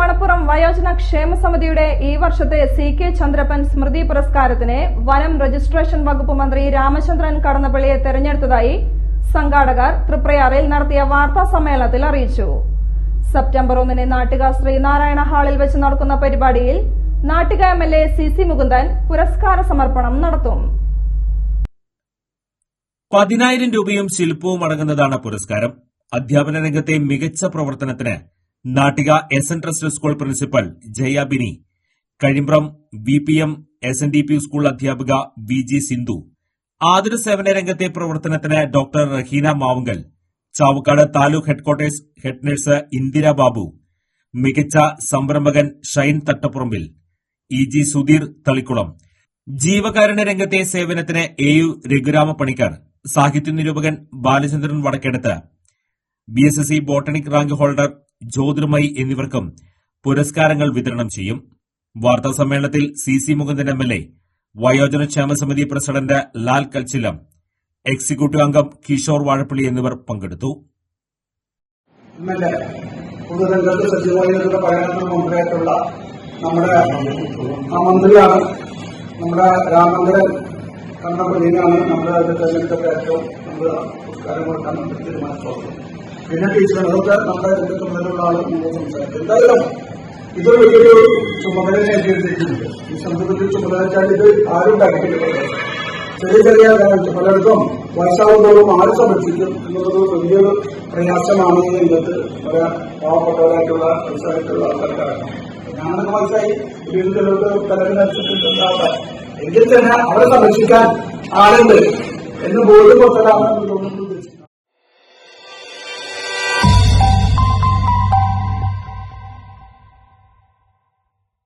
മണപ്പുറം വയോജന ക്ഷേമ സമിതിയുടെ ഈ വർഷത്തെ സി കെ ചന്ദ്രപ്പൻ സ്മൃതി പുരസ്കാരത്തിന് വനം രജിസ്ട്രേഷൻ വകുപ്പ് മന്ത്രി രാമചന്ദ്രൻ കടന്നപ്പള്ളിയെ തെരഞ്ഞെടുത്തതായി സംഘാടകർ തൃപ്രയാറിൽ നടത്തിയ വാർത്താ സമ്മേളനത്തിൽ അറിയിച്ചു. സെപ്റ്റംബർ ഒന്നിന് നാട്ടിക ശ്രീനാരായണ ഹാളിൽ വെച്ച് നടക്കുന്ന പരിപാടിയിൽ Nattika M L A C C Mukundan പുരസ്കാര സമർപ്പണം നടത്തും. പതിനായിരം രൂപയും ശില്പവും അടങ്ങുന്നതാണ് പുരസ്കാരം. അധ്യാപന രംഗത്തെ മികച്ച പ്രവർത്തനത്തിന് Nattika S N trust school principal Jaya Bini Kazhimbram V P M S N D P school അധ്യാപിക വി ജി സിന്ധു ആതുര സേവന രംഗത്തെ പ്രവർത്തനത്തിന് doctor Raheena Mavungal Chavakkad taluk headquarters head nurse Indira Babu മികച്ച സംരംഭകൻ Shine Thattappurambil E G Sudheer Thalikulam. ജീവകാരുണ്യ രംഗത്തെ സേവനത്തിന് A U Raghurama Panicker സാഹിത്യ നിരൂപകൻ Balachandran Vadakkedath. B S S C botanic rank holder Jyothirmayi എന്നിവർക്കും പുരസ്കാരങ്ങൾ വിതരണം ചെയ്യും. വാർത്താ സമ്മേളനത്തിൽ C C Mukundan M L A വയോജന സമിതി പ്രസിഡന്റ് ലാൽ കൽച്ചിലം എക്സിക്യൂട്ടീവ് അംഗം കിഷോർ വാഴപ്പള്ളി എന്നിവർ പങ്കെടുത്തു. നമ്മുടെ മന്ത്രിയാണ് നമ്മുടെ രാമചന്ദ്രൻ കണ്ണപ്പള്ളിയിലാണ് നമ്മുടെ തെരഞ്ഞെടുക്കപ്പെട്ട ഏറ്റവും നമ്മൾ പുരസ്കാരം കൊടുക്കാൻ പിന്നെ ടീച്ചർ അതൊക്കെ നമ്മുടെ രംഗത്ത് മുതലുള്ള ആളും സംസാരിക്കും. എന്തായാലും ഇതൊരു വലിയൊരു ചുമതല ഏറ്റെടുത്തിട്ടുണ്ട് ഈ സംബന്ധിച്ച് ചുമതല വെച്ചാൽ ഇത് ആരും ഉണ്ടാക്കിയിട്ടില്ല ചെറിയ ചെറിയ പലർക്കും വയസ്സാവുന്നവരും ആര് സംരക്ഷിക്കും എന്നുള്ളത് വലിയൊരു പ്രയാസമാണ് രംഗത്ത് പല പാവപ്പെട്ടവരായിട്ടുള്ള വയസ്സായിട്ടുള്ള ആൾക്കാർക്കാണ്. ഞാനൊക്കെ വയസ്സായി. വീടുകളിലൊക്കെ തലവിനനുസരിച്ചിട്ടുണ്ടാവാം എങ്കിൽ തന്നെ അവരെ സംരക്ഷിക്കാൻ ആളുണ്ട് എന്ന് ബോധ്യപ്പെട്ടതാണ് എനിക്ക് തോന്നുന്നത്